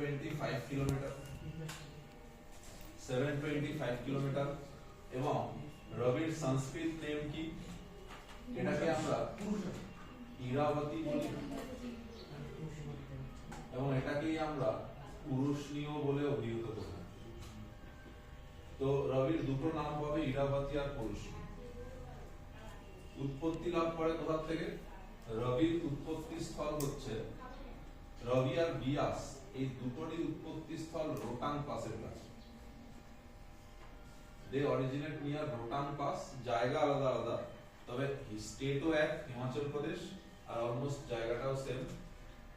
725 kilometre 725 kilometre এবং রবির সংস্কৃত name কি? এটাকে আমরা ইরাবতী বলি। এবং এটাকেই আমরা পুরুষনীয় বলে অভিহিত করি তো রবির দুটো নাম হবে ইরাবতী আর পুরুষনী উৎপত্তি লাভ করে কোথা থেকে? রবির উৎপত্তি স্থল হচ্ছে রবি আর বিয়াস। এই দুটোরই উৎপত্তি স্থল রোটাং পাসের কাছে। They originate near Rohtang pass জায়গা আলাদা আলাদা, তবে স্টেটও এক, হিমাচল প্রদেশ, আর অলমোস্ট জায়গাটাও সেম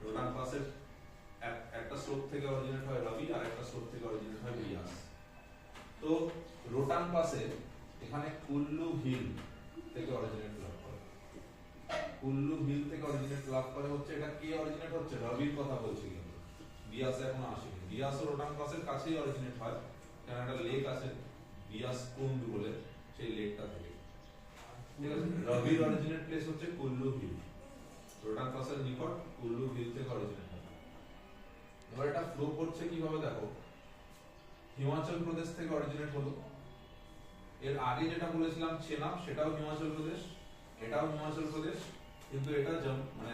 রোটাং পাসের একটা স্রোত থেকে অরিজিনেট হয় রবি, আর একটা স্রোত থেকে অরিজিনেট হয় বিয়াস। তো রোটাং পাসে এখানে কুল্লু হিল থেকে অরিজিনেট লাভ করে। কুল্লু হিল থেকে অরিজিনেট লাভ করে হচ্ছে এটা কে অরিজিনেট হচ্ছে? রবির কথা বলছি। বিয়াসে এখনও আসেনি। বিয়াস রোটাং পাসের কাছেই অরিজিনেট হয়। কারণ একটা লেক আছে বিয়াস কুন্ড বলে, সেই লেকটা থেকে। ঠিক রবির অরিজিনেট প্লেস হচ্ছে কুল্লু হিল রোটাং পাসের নিকট কুল্লু হিল থেকে অরিজিনেট হয়। এবার এটা ফ্লো করছে কীভাবে দেখো? হিমাচল প্রদেশ থেকে অরিজিনেট হলো। এর আগে যেটা বলেছিলাম, চেনাব, সেটাও হিমাচল প্রদেশ, এটাও হিমাচল প্রদেশ, কিন্তু এটা মানে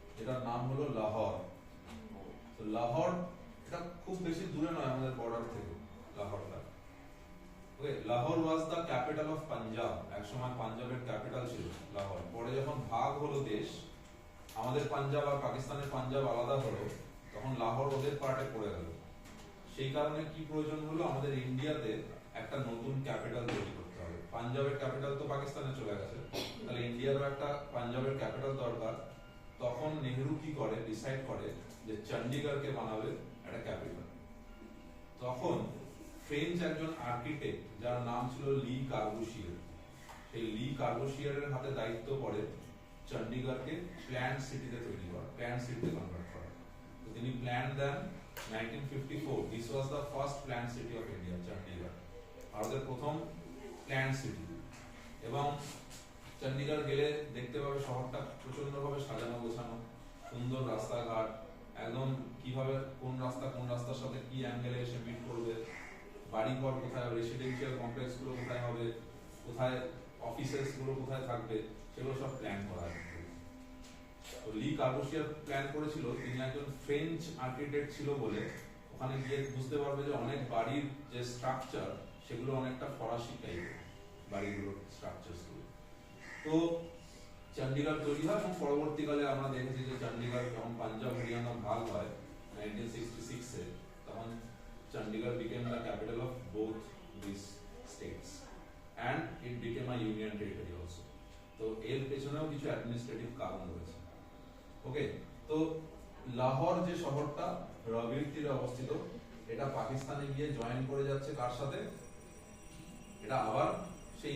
এটার নাম হলো লাহোর। তো লাহোর, এটা খুব বেশি দূরে নয় আমাদের বর্ডার থেকে, লাহোরটা। Okay Lahore was the capital of Punjab একসময় পাঞ্জাবের ক্যাপিটাল ছিল লাহোর। পরে যখন ভাগ হলো দেশ, আমাদের পাঞ্জাব আর পাকিস্তানের পাঞ্জাব আলাদা হলো, তখন লাহোর ওদের পার্টে পড়ে গেল। সেই কারণে কি প্রয়োজন হলো? আমাদের ইন্ডিয়াতে একটা নতুন ক্যাপিটাল তৈরি করতে হবে। পাঞ্জাবের ক্যাপিটাল তো পাকিস্তানে চলে গেছে। তাহলে ইন্ডিয়ারও একটা পাঞ্জাবের ক্যাপিটাল দরকার। তখন নেহরু কি করে? ডিসাইড করে যে চণ্ডীগড়কে বানাবে একটা ক্যাপিটাল তখন ফ্রেঞ্চ একজন আর্কিটেক্ট যার নাম ছিল লি কার্বুশিয়ার সেই লি কার্বুশিয়ারের হাতে দায়িত্ব পড়ে চণ্ডীগড়কে প্ল্যান সিটিতে তৈরি করা প্ল্যান সিটিতে কনভার্ট করা। তিনি প্ল্যান দেন 1954 this was the first plan city of India Chandigarh ভারতের প্রথম প্ল্যান সিটি এবং চণ্ডীগড় গেলে দেখতে পাবে শহরটা প্রচণ্ড ভাবে সাজানো, গোছানো, সুন্দর রাস্তাঘাট, একদম কীভাবে কোন রাস্তা, কোন রাস্তার সাথে কি অ্যাঙ্গেলে এসে মিট করবে, বাড়িঘর কোথায় রেসিডেন্সিয়াল কমপ্লেক্সগুলো কোথায় হবে, কোথায় অফিসেসগুলো কোথায় থাকবে, সেগুলো সব প্ল্যান করা লি কার্বোসিয়ার প্ল্যান করেছিল, তিনি একজন ফ্রেঞ্চ আর্কিটেক্ট ছিল বলে, ওখানে গিয়ে বুঝতে পারবে যে অনেক বাড়ির যে স্ট্রাকচার সেগুলো অনেকটা ফরাসি টাইপের বাড়িগুলোর স্ট্রাকচার তো চণ্ডীগড় তৈরি হয় এবং পরবর্তীকালে আমরা দেখেছি যে চণ্ডীগড় যখন পাঞ্জাব, হরিয়ানা ভাগ হয় 1966 এ তখন Chandigarh became the capital of both these states and it became a union territory also তো এর পেছনেও কিছু অ্যাডমিনিস্ট্রেটিভ কারণ রয়েছে। ওকে তো লাহোর যে শহরটা, রবির তীরে অবস্থিত, এটা পাকিস্তানে গিয়ে জয়েন করে যাচ্ছে কার সাথে? এটা আবার সেই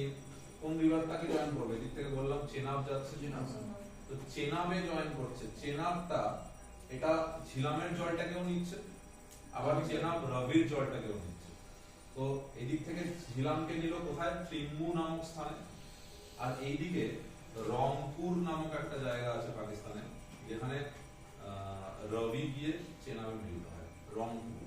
কোন রিভারটাকে জয়েন করবে? এদিক থেকে বললাম চেনাব যাচ্ছে চেনাব তো চেনাবে জয়েন করছে। চেনাবটা এটা ঝিলামের জলটাকেও নিচ্ছে আবার চেনাব রবির জলটাকেও নিচ্ছে। তো এদিক থেকে ঝিলামকে নিল কোথায়? ত্রিম্বু নামক স্থানে। আর এইদিকে রংপুর নামক একটা জায়গা আছে পাকিস্তানে যেখানে আহ, রবি গিয়ে চেনাবে মিলিত হয় রংপুর।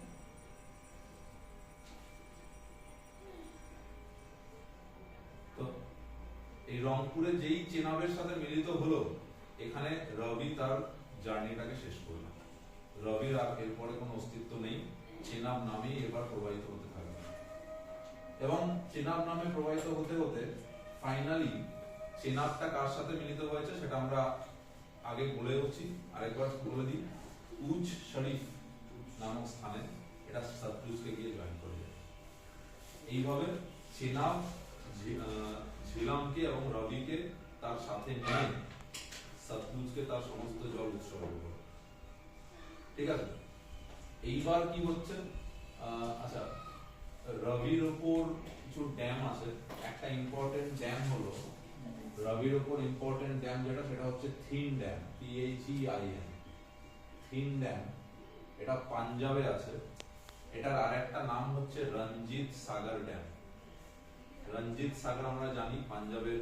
রংপুরে যেই চেনাবের সাথে মিলিত হলো, এখানে রবি তার জার্নিটাকে শেষ করল। রবির আর এরপরে কোনো অস্তিত্ব নেই, চেনাব নামেই এবার প্রবাহিত হতে থাকবে। এবং চেনাব নামে প্রবাহিত হতে হতে ফাইনালি চেনাবটা কার সাথে মিলিত হয়েছে সেটা আমরা আগে বলে উঠছি, আরেকবার বলে দিই। উজ শরীফ নামক স্থানে এটা সতলুজকে গিয়ে জয়েন করে করবে। এইভাবে চেনাব আহ, এবং রবিকে তার সাথে নিয়ে সতলুজকে তার সমস্ত জল উৎসর্গ করে ঠিক আছে? এইবার কি হচ্ছে? আচ্ছা রবির ওপর কিছু ড্যাম আছে। একটা ইম্পর্টেন্ট ড্যাম হলো রবির ওপর ইম্পর্টেন্ট ড্যাম যেটা সেটা হচ্ছে Thein dam P H E I N Thein dam এটা পাঞ্জাবে আছে। এটার আরেকটা নাম হচ্ছে রঞ্জিত সাগর ড্যাম রঞ্জিত সাগর আমরা জানি, পাঞ্জাবের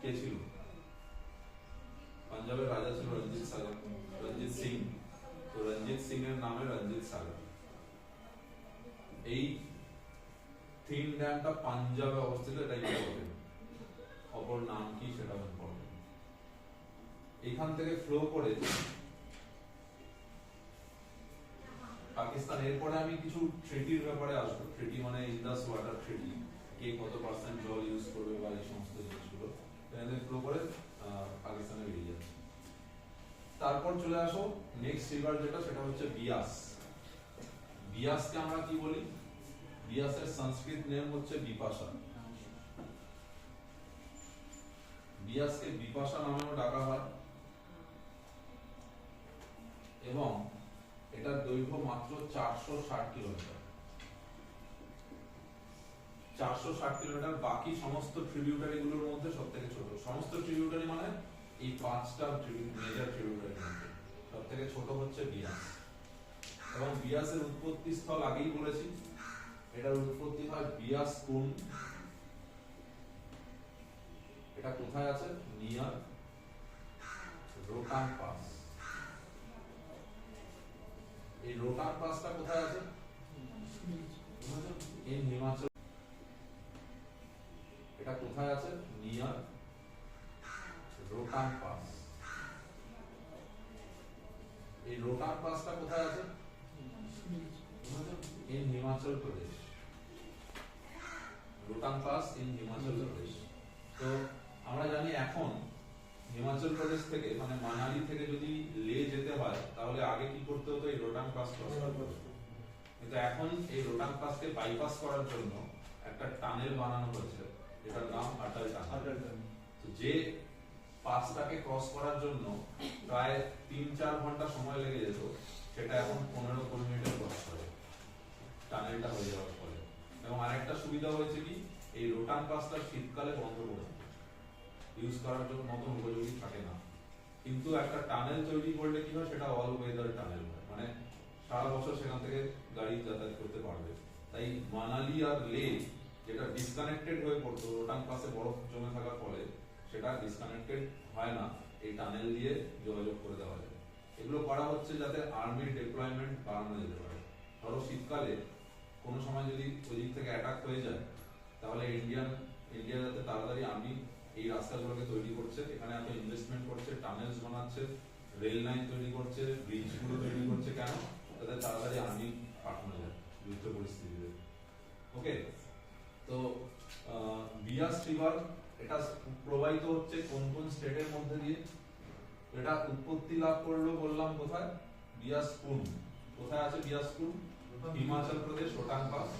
কে ছিল? পাঞ্জাবের রাজা ছিল রঞ্জিত সাগর, রঞ্জিত সিং। তো রঞ্জিত সিং এর নামে রঞ্জিত সাগর। এই থিন ড্যামটা পাঞ্জাবে অবস্থিত এটা ইম্পর্টেন্ট অপর নাম কি সেটা ইম্পর্টেন্ট এখান থেকে ফ্লো করে পাকিস্তান। এরপরে আমি কিছু ট্রিটির ব্যাপারে আসব। ট্রিটি মানে ইন্দাস ওয়াটার ট্রিটি কে কত পার্সেন্ট জল ইউজ করবে বা এই সমস্ত জিনিসগুলো। এখানে ফ্লো করে পাকিস্তানে বেরিয়ে যাচ্ছে। তারপর চলে আসো নেক্সট রিভার যেটা, সেটা হচ্ছে বিয়াস বিয়াসকে আমরা কি বলি? বিয়াসের সংস্কৃত নেম হচ্ছে বিপাশা বিয়াসকে বিপাশা নামেও ডাকা হয়। এবং এটার দৈর্ঘ্য মাত্র চারশো ষাট কিলোমিটার। চারশো ষাট কিলোমিটার বাকি সমস্ত ট্রিবিউটারি গুলোর মধ্যে সব থেকে ছোট। সমস্ত ট্রিবিউটারি মানে এই পাঁচটা মেজর ট্রিবিউটারি সব থেকে ছোট হচ্ছে বিয়াস। এবং বিয়াসের উৎপত্তি স্থল আগেই বলেছি। এটার উৎপত্তি হয় বিয়াস কুন্ড এটা কোথায় আছে? নিয়ার রোটাং পাস এই রোটাং পাসটা কোথায় আছে? ইন হিমাচল এটা কোথায় আছে? নিয়ার রোটাং পাস এই রোটাং পাসটা কোথায় আছে? In Himachal Pradesh. Rohtang pass in Himachal Pradesh. তো আমরা জানি এখন হিমাচল প্রদেশ থেকে মানে মানালি থেকে যদি লে যেতে হয় তাহলে আগে কি করতে হতো? এই রোটাং পাস ক্রস কিন্তু এখন এই রোটাং পাসকে বাইপাস করার জন্য একটা টানেল বানানো হয়েছে যেটার নাম আটাল টানেল। তো যে পাসটাকে ক্রস করার জন্য প্রায় তিন চার ঘণ্টা সময় লেগে যেত সেটা এখন পনেরো কুড়ি মিনিটে ক্রস করে। টানেলটা হয়ে যাওয়ার ফলে এবং আরেকটা সুবিধা হয়েছে কি? এই রোটাং পাসটা শীতকালে বন্ধ করে ইউজ করার জন্য মতো উপযোগী থাকে না। কিন্তু একটা টানেল তৈরি করলে কি হয়? সেটা অল ওয়েদার টানেল হয়। মানে সারা বছর সেখান থেকে গাড়ি যাতায়াত করতে পারবে। তাই মানালি আর লে যেটা ডিসকানেক্টেড হয়ে পড়তো, রোটাং পাশে বরফ জমে থাকার ফলে সেটা ডিসকানেক্টেড হয় না। এই টানেল দিয়ে যোগাযোগ করে দেওয়া যায়। এগুলো করা হচ্ছে যাতে আর্মির ডিপ্লয়মেন্ট বাড়ানো যেতে পারে। ধরো শীতকালে কোনো সময় যদি ওই দিক থেকে অ্যাটাক হয়ে যায়, তাহলে ইন্ডিয়ান ইন্ডিয়া যাতে তাড়াতাড়ি আর্মি এই রাস্তাগুলোকে তৈরি করছে। এখানে এত ইনভেস্টমেন্ট করছে টানেলস বানাচ্ছে রেল লাইন তৈরি করছে ব্রিজগুলো তৈরি করছে কেন? যাতে তাড়াতাড়ি আর্মি পাঠানো যায় যুদ্ধ পরিস্থিতিতে। ওকে তো বিয়াস রিভার এটা প্রবাহিত হচ্ছে কোন কোন স্টেটের মধ্যে দিয়ে? এটা উৎপত্তি লাভ করল বললাম কোথায়? বিয়াস কুন্ড কোথায় আছে বিয়াস কুন্ড হিমাচল প্রদেশ ওটাং পাস।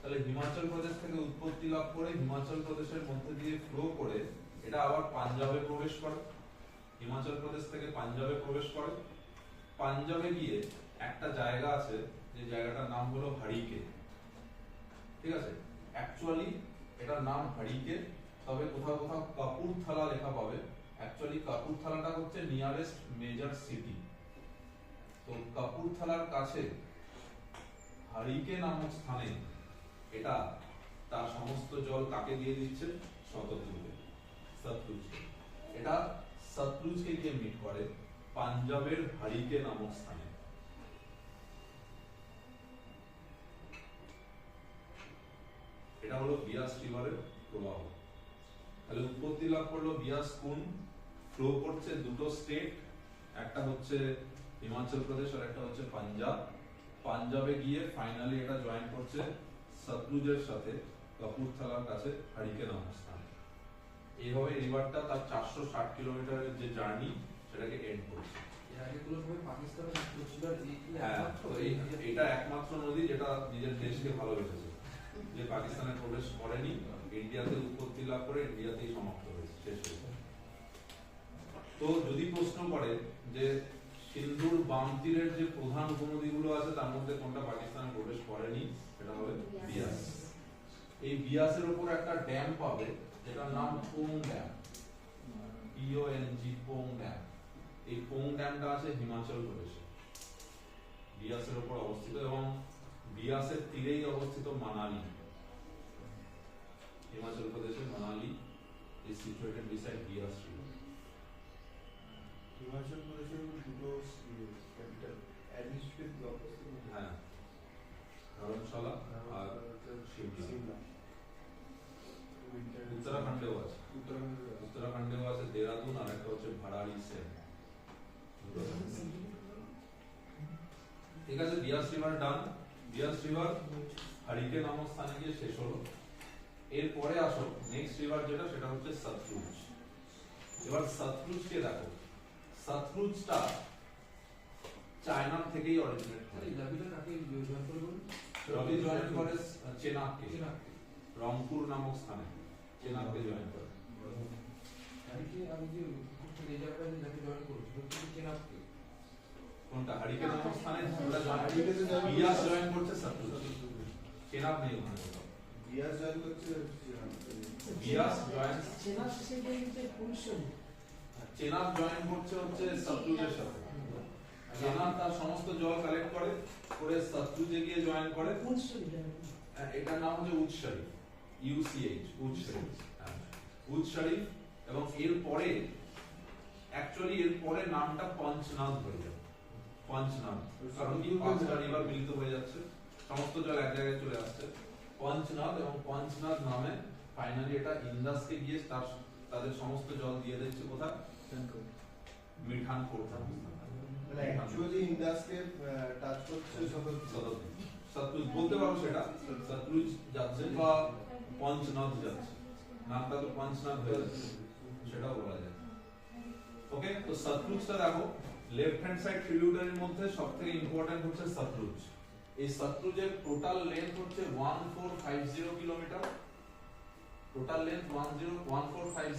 তাহলে হিমাচল প্রদেশ থেকে উৎপত্তি লাভ করে হিমাচল প্রদেশের মধ্যে দিয়ে ফ্লো করে এটা আবার পাঞ্জাবে প্রবেশ করে। হিমাচল প্রদেশ থেকে পাঞ্জাবে প্রবেশ করে। পাঞ্জাবে গিয়ে একটা জায়গা আছে, যে জায়গাটার নাম হলো হারিকে ঠিক আছে? অ্যাকচুয়ালি এটার নাম হারিকে তবে কোথাও কোথাও কাপুরথালা লেখা পাবে। অ্যাকচুয়ালি কাপুরথালাটা হচ্ছে নিয়ারেস্ট মেজর সিটি তো কাপুরথালার কাছে হারিকে নামক স্থানে এটা তার সমস্ত জল কাকে দিয়ে দিচ্ছে? শতদ্রুকে সতলুজকে এটা সতলুজকে গিয়ে মিট করে? পাঞ্জাবের হারিকে নামক স্থানে। এটা হলো বিয়াস রিভারের প্রবাহ। তাহলে উৎপত্তি লাভ করল বিয়াস কোন? ফ্লো করছে দুটো স্টেট একটা হচ্ছে হিমাচল প্রদেশ আর একটা হচ্ছে পাঞ্জাব। পাঞ্জাবে গিয়ে ফাইনালি এটা জয়েন করছে সতলুজের সাথে কাপুরথালার কাছে হারিকে হারিকেন অবস্থান এইভাবে রিভারটা তার চারশো ষাট কিলোমিটারের যে জার্নি সেটাকে এন্ড করছে। হ্যাঁ এটা একমাত্র নদী যেটা নিজের দেশকে ভালোবেসেছে। যে পাকিস্তানে প্রবেশ করেনি ইন্ডিয়াতে উৎপত্তি লাভ করে ইন্ডিয়াতেই সমাপ্ত হয়েছে শেষ হয়েছে তো যদি প্রশ্ন করে যে সিন্ধুর বাম তীরের যে প্রধান উপনদীগুলো আছে তার মধ্যে কোনটা পাকিস্তানে প্রবেশ করেনি সেটা হবে বিয়াসের উপর একটা ড্যাম পাবে যেটার নাম Pong dam PONG Pong dam এই পোং ড্যামটা আছে হিমাচল প্রদেশে। বিয়াসের উপর অবস্থিত এবং বিয়াসের তীরেই অবস্থিত মানালি। হিমাচল প্রদেশের Manali is situated beside Beas river Himachal প্রদেশের দুটো ক্যাপিটাল অ্যাডমিনিস্ট্রেটিভ অবস্থিত হ্যাঁ। ধর্মশালা আর শিমলা সিমলা। উত্তরাখণ্ডেও আছে উত্তরাখণ্ডে উত্তরাখণ্ডেও আছে দেরাদুন আর একটা হচ্ছে ভাড়াড়ি সেন ঠিক আছে বিয়াস রিভার ডান বিয়াস রিভার হারিকে নামক স্থানে গিয়ে শেষ হলো এরপরে আসো নেক্সট রিভার যেটা সেটা হচ্ছে সতলুজ এবার সতলুজকে দেখো সতলুজটা চায়না থেকেই অরিজিনেট করে এই দাবিটা কাকে জয়েন করে বলুন রবি জয়েন করে চেনাবকে চেনাবকে। রংপুর নামক স্থানে চেনাবকে জয়েন করে আমি কি আমি যে এই জায়গাটা যাকে জয়েন করেছি কোনটা? স্থানে বিয়াস জয়েন নেই ওখানে Beas join Beas join join হচ্ছে সাথে। তার সমস্ত জল কালেক্ট করে করে সতলুজে গিয়ে জয়েন করে। হ্যাঁ, এটার নাম হচ্ছে উৎ শরীফ ইউসিএইচ উৎ শরীফ। উৎ শরীফ এবং এর পরে অ্যাকচুয়ালি এর পরে নামটা পঞ্চনাথ হয়ে যাবে। পঞ্চনাথ কারণ কি পাঁচটা রিভার মিলিত হয়ে যাচ্ছে। সমস্ত জল এক জায়গায় চলে আসছে। পঞ্চনাথ এবং পঞ্চনাথ নামে ফাইনালি এটা ইন্দাসকে গিয়ে তার তাদের সমস্ত জল দিয়ে দিচ্ছে কোথায়? মিঠান কোর্ট মানে অ্যাকচুয়ালি ইন্ডাসকে টাচ করছে সদর সতলুজ বলতে পারো সেটা। সতলুজ যাচ্ছে বা পঞ্চনাথ যাচ্ছে। নামটা তো পঞ্চনাথ হয়ে যাচ্ছে। সেটাও বলা যায়। ওকে তো সতলুজটা দেখো। লেফট হ্যান্ড সাইড ট্রিবিউটারির মধ্যে সবথেকে ইম্পর্টেন্ট হচ্ছে সতলুজ এই সতলুজের টোটাল লেন্থ হচ্ছে 1450 কিলোমিটার টোটাল লেন্থ 10 1450